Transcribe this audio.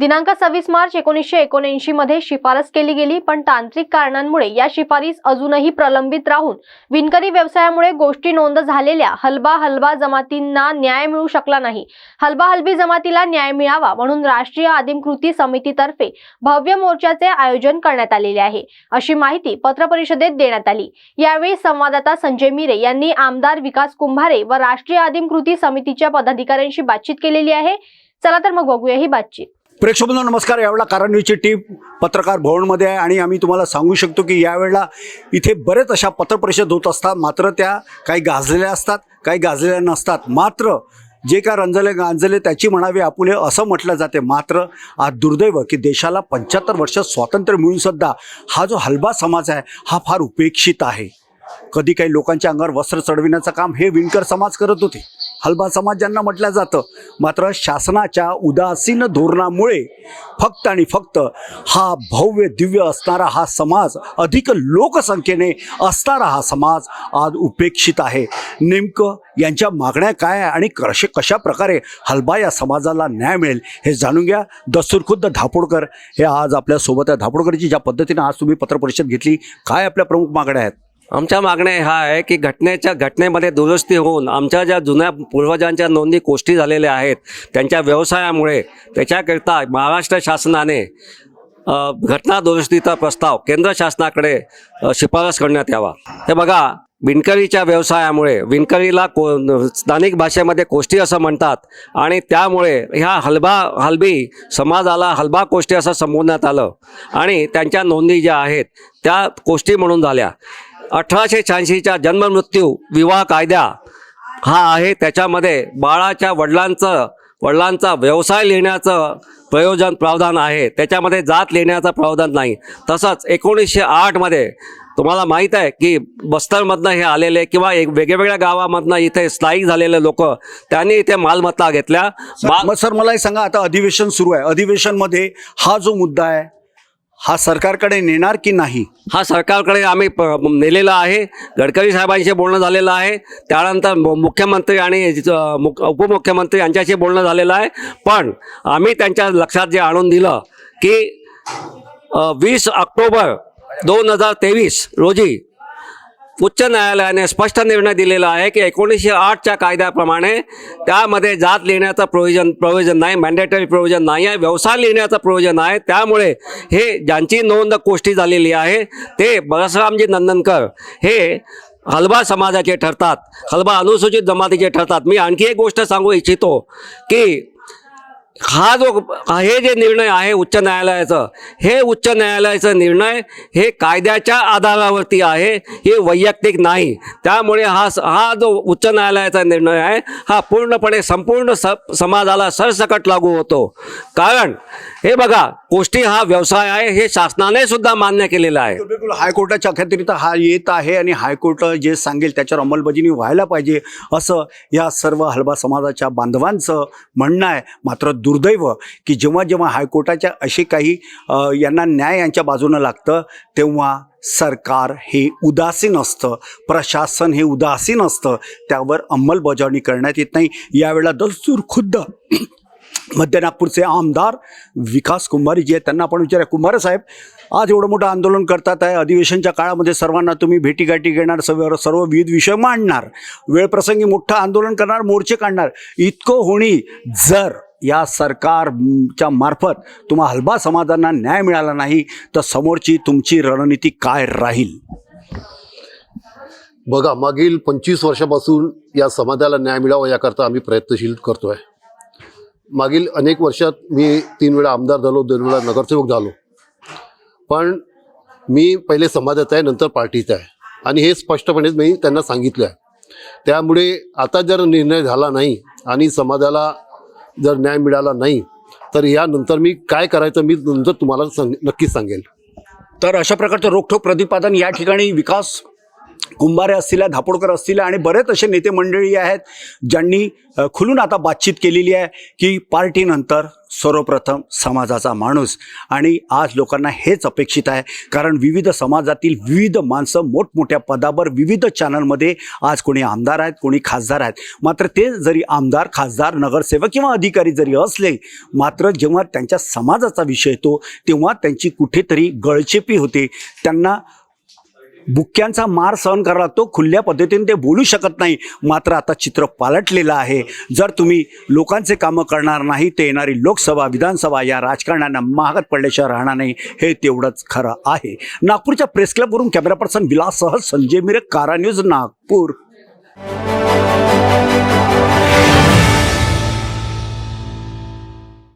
दिनांक सव्वीस मार्च एकोणीसशे एकोणऐंशी मध्ये शिफारस केली गेली पण तांत्रिक कारणांमुळे या शिफारीस अजूनही प्रलंबित राहून विणकरी व्यवसायामुळे गोष्टी नोंद झालेल्या हलबा हलबा जमातींना न्याय मिळू शकला नाही. हलबा हलबी जमातीला न्याय मिळावा म्हणून राष्ट्रीय आदिम कृती समितीतर्फे भव्य मोर्चाचे आयोजन करण्यात आलेले आहे अशी माहिती पत्रपरिषदेत देण्यात आली. यावेळी संवाददाता संजय मिरे यांनी आमदार विकास कुंभारे व राष्ट्रीय आदिम कृती समितीच्या पदाधिकाऱ्यांशी बातचीत केलेली आहे. चला तर मग बघूया ही बातचीत. प्रेक्षक नमस्कार. यावेळेला कारणवीची टीम पत्रकार भवनमध्ये आहे आणि आम्ही तुम्हाला सांगू शकतो की यावेळेला इथे बरेच अशा पत्रपरिषद होत असतात. मात्र त्या काही गाजलेल्या असतात काही गाजलेल्या नसतात. मात्र जे काय रंजले गांजले त्याची म्हणावी आपुले असं म्हटलं जाते. मात्र आज दुर्दैव की देशाला पंच्याहत्तर वर्ष स्वातंत्र्य मिळून सुद्धा हा जो हलबा समाज आहे हा फार उपेक्षित आहे. कधी काही लोकांच्या अंगावर वस्त्र चढविण्याचं काम हे विणकर समाज करत होते. हलबा समाज ज्यांना म्हटलं जातं. मात्र शासनाच्या उदासीन धोरणामुळे फक्त आणि फक्त हा भव्य दिव्य असणारा हा समाज अधिक लोकसंख्येने असणारा हा समाज आज उपेक्षित आहे. नेमकं यांच्या मागण्या काय आहे आणि कसे कशा प्रकारे हलबा या समाजाला न्याय मिळेल हे जाणून घ्या. दस्तूरखुद्द धापोडकर हे आज आपल्यासोबत आहे धापोडकरची ज्या पद्धतीने आज तुम्ही पत्रपरिषद घेतली काय आपल्या प्रमुख मागण्या आहेत? आमच्या मागण्या ह्या आहे की घटनेच्या घटनेमध्ये दुरुस्ती होऊन आमच्या ज्या जुन्या पूर्वजांच्या नोंदी कोष्टी झालेल्या आहेत त्यांच्या व्यवसायामुळे त्याच्याकरिता महाराष्ट्र शासनाने घटना दुरुस्तीचा प्रस्ताव केंद्र शासनाकडे शिफारस करण्यात यावा. हे बघा विणकरीच्या व्यवसायामुळे विणकरीला को स्थानिक भाषेमध्ये कोष्टी असं म्हणतात आणि त्यामुळे ह्या हलबा हलबी समाजाला हलबा कोष्टी असं संबोधण्यात आलं. आणि त्यांच्या नोंदी ज्या आहेत त्या कोष्टी म्हणून झाल्या. अठराशे शहाऐंशीच्या जन्ममृत्यू विवाह कायदा हा आहे त्याच्यामध्ये बाळाच्या वडिलांचं वडिलांचा व्यवसाय लिहिण्याचं प्रयोजन प्रावधान आहे. त्याच्यामध्ये जात लिहिण्याचं प्रावधान नाही. तसंच एकोणीसशे आठमध्ये तुम्हाला माहीत आहे की बस्तरमधनं हे आलेले किंवा एक वेगवेगळ्या गावामधनं इथे स्थायिक झालेले लोक त्यांनी इथे मालमत्ता घेतल्या. सर मला हे सांगा आता अधिवेशन सुरू आहे. अधिवेशनमध्ये हा जो मुद्दा आहे हा सरकारकडे नेणार की नाही? हा सरकारकडे आम्ही प नेलेला आहे. गडकरी साहेबांशी बोलणं झालेलं आहे. त्यानंतर मु- मुख्यमंत्री आणि ज- मुख- उपमुख्यमंत्री यांच्याशी बोलणं झालेलं आहे. पण आम्ही त्यांच्या लक्षात जे आणून दिलं की वीस ऑक्टोबर दोन हजार तेवीस रोजी उच्च न्यायालयाने स्पष्ट निर्णय दिलेला आहे की एकोणीसशे आठच्या कायद्याप्रमाणे त्यामध्ये जात लिहिण्याचं प्रोविजन प्रोविजन नाही मॅन्डेटरी प्रोविजन नाही आहे व्यवसाय लिहिण्याचं प्रोविजन आहे. त्यामुळे हे ज्यांची नोंद कोष्टी झालेली आहे ते बळसरामजी नंदनकर हे हलबा समाजाचे ठरतात हलबा अनुसूचित जमातीचे ठरतात. मी आणखी एक गोष्ट सांगू इच्छितो की हा जो हे जे निर्णय आहे उच्च न्यायालयाचं हे उच्च न्यायालयाचं निर्णय हे कायद्याच्या आधारावरती आहे हे वैयक्तिक नाही. त्यामुळे हा हा जो उच्च न्यायालयाचा निर्णय आहे हा पूर्णपणे संपूर्ण स समाजाला सरसकट लागू होतो. कारण हे बघा गोष्टी हा व्यवसाय आहे हे शासनाने सुद्धा मान्य केलेलं आहे. बिलकुल हायकोर्टाच्या अखेरीत हा येत आहे आणि हायकोर्ट जे सांगेल त्याच्यावर अंमलबजावणी व्हायला पाहिजे असं या सर्व हलबा समाजाच्या बांधवांचं म्हणणं आहे. मात्र दुर्दैव की जेव्हा जेव्हा हायकोर्टाच्या असे काही यांना न्याय यांच्या बाजूनं लागतं तेव्हा सरकार हे उदासीन असतं प्रशासन हे उदासीन असतं त्यावर अंमलबजावणी करण्यात येत नाही. यावेळेला दस्तूर खुद्द मध्य नागपूरचे आमदार विकास कुंभारी जे आहेत त्यांना आपण विचारूया. कुंभार साहेब आज एवढं मोठं आंदोलन करतात आहे अधिवेशनच्या काळामध्ये सर्वांना तुम्ही भेटीगाठी घेणार सर्व सर्व विविध विषय मांडणार वेळप्रसंगी मोठं आंदोलन करणार मोर्चे काढणार. इतकं होणी जर या सरकारच्या मार्फत तुम्हा हलबा समाजांना न्याय मिळाला नाही तर समोरची तुमची रणनीती काय राहील? बघा मागील पंचवीस वर्षापासून या समाजाला न्याय मिळावा याकरता आम्ही प्रयत्नशील करतोय. मागील अनेक वर्षात मी तीन वेळा आमदार झालो दोन वेळा नगरसेवक झालो. पण मी पहिले समाजात आहे नंतर पार्टीचा आहे. आणि हे स्पष्टपणे मी त्यांना सांगितलं आहे त्यामुळे आता जर निर्णय झाला नाही आणि समाजाला जर न्याय मिळाला नाही तर यानंतर मी काय करायचं मी नंतर तुम्हाला सांग नक्कीच सांगेल. तर अशा प्रकारचं रोखठोक प्रतिपादन या ठिकाणी विकास कुंभारे असतील धापोडकर असतील आणि बरेच असे नेते मंडळी आहेत ज्यांनी खुलून आता बातचीत केलेली आहे की पार्टीनंतर सर्वप्रथम समाजाचा माणूस आणि आज लोकांना हेच अपेक्षित आहे. कारण विविध समाजातील विविध माणसं मोठमोठ्या पदावर विविध चॅनलमध्ये आज कोणी आमदार आहेत कोणी खासदार आहेत. मात्र ते जरी आमदार खासदार नगरसेवक किंवा अधिकारी जरी असले मात्र जेव्हा त्यांच्या समाजाचा विषय येतो तेव्हा त्यांची कुठेतरी गळचेपी होते. त्यांना बुक्क्यांचा मार सहन करावा लागतो खुल्या पद्धतीने ते बोलू शकत नाही. मात्र आता चित्र पालटलेलं आहे. जर तुम्ही लोकांचे कामं करणार नाही ते येणारी लोकसभा विधानसभा या राजकारण्यांना महागात पडल्याशिवाय राहणार नाही हे तेवढंच खरं आहे. नागपूरच्या प्रेस क्लबवरून कॅमेरा पर्सन विलाससह संजय मिरे कारा न्यूज नागपूर.